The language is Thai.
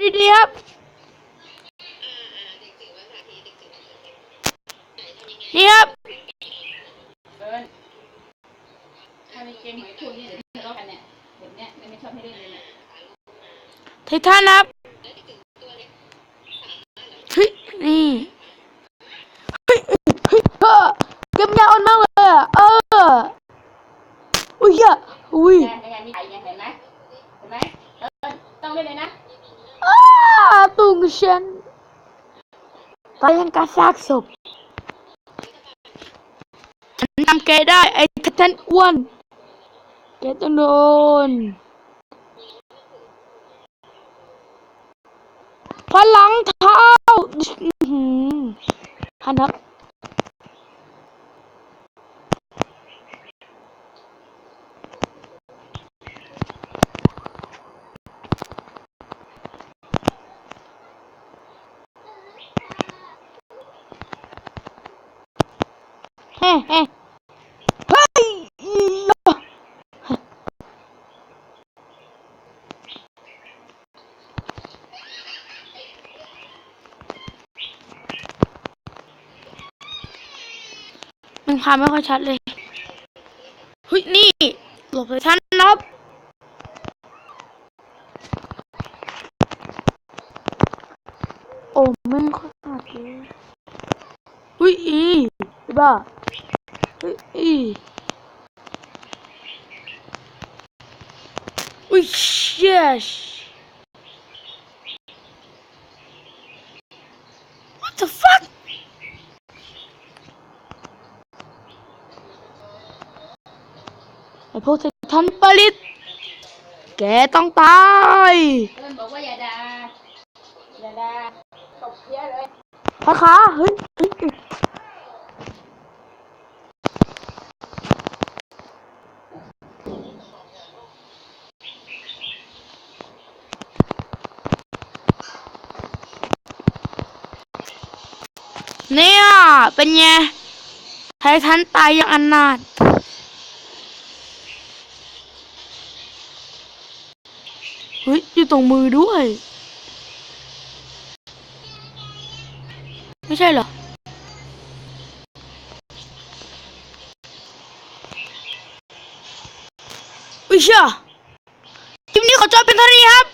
นี้ครับนี่ครับเอิญถ้าในเกมหอยคุณนี่เดี๋ยวทะเลานเนี่ยแบเนี้ยไม่ชอบเล่นเลยเนี่ยไททันครับเฮ้ยนี่เฮ้ยเฮ้ยเออเกมยาวมากเลยอะเอออุ้ยอะอุ้ยเห็นไหมเห็นไหมต้องเล่นเลยนะ อ้าตุงฉันตายังกระซากศพฉันจำแกได้ ไอ้ท่านอ้วน แกต้องโดนพลังเท้าอื้อหือฮันครับ เฮ้เฮ้เฮ้ยอียะ มันพาไม่ค่อยชัดเลยเฮ้ยนี่ หลบเลยท่านนับโอ้ไม่งโค่อยขาดเลยเฮ้ยอีบ้า อุ้ยอีอุ้ยเชี่ย What the fuck ไอพวกไททันปลิตแกต้องตายเอิญบอกว่าอย่าด่าอย่าด่าตบเพี้ยเลยขาขาเฮ้ยเฮ้ยเฮ้ย เนี่ย เป็นไงไททันตายอย่างอนาถเฮ้ย อยู่ตรงมือด้วย ไม่ใช่เหรอ อุ้ยเชี่ยคลิปนี้ขอจบเป็นเท่านี้ครับ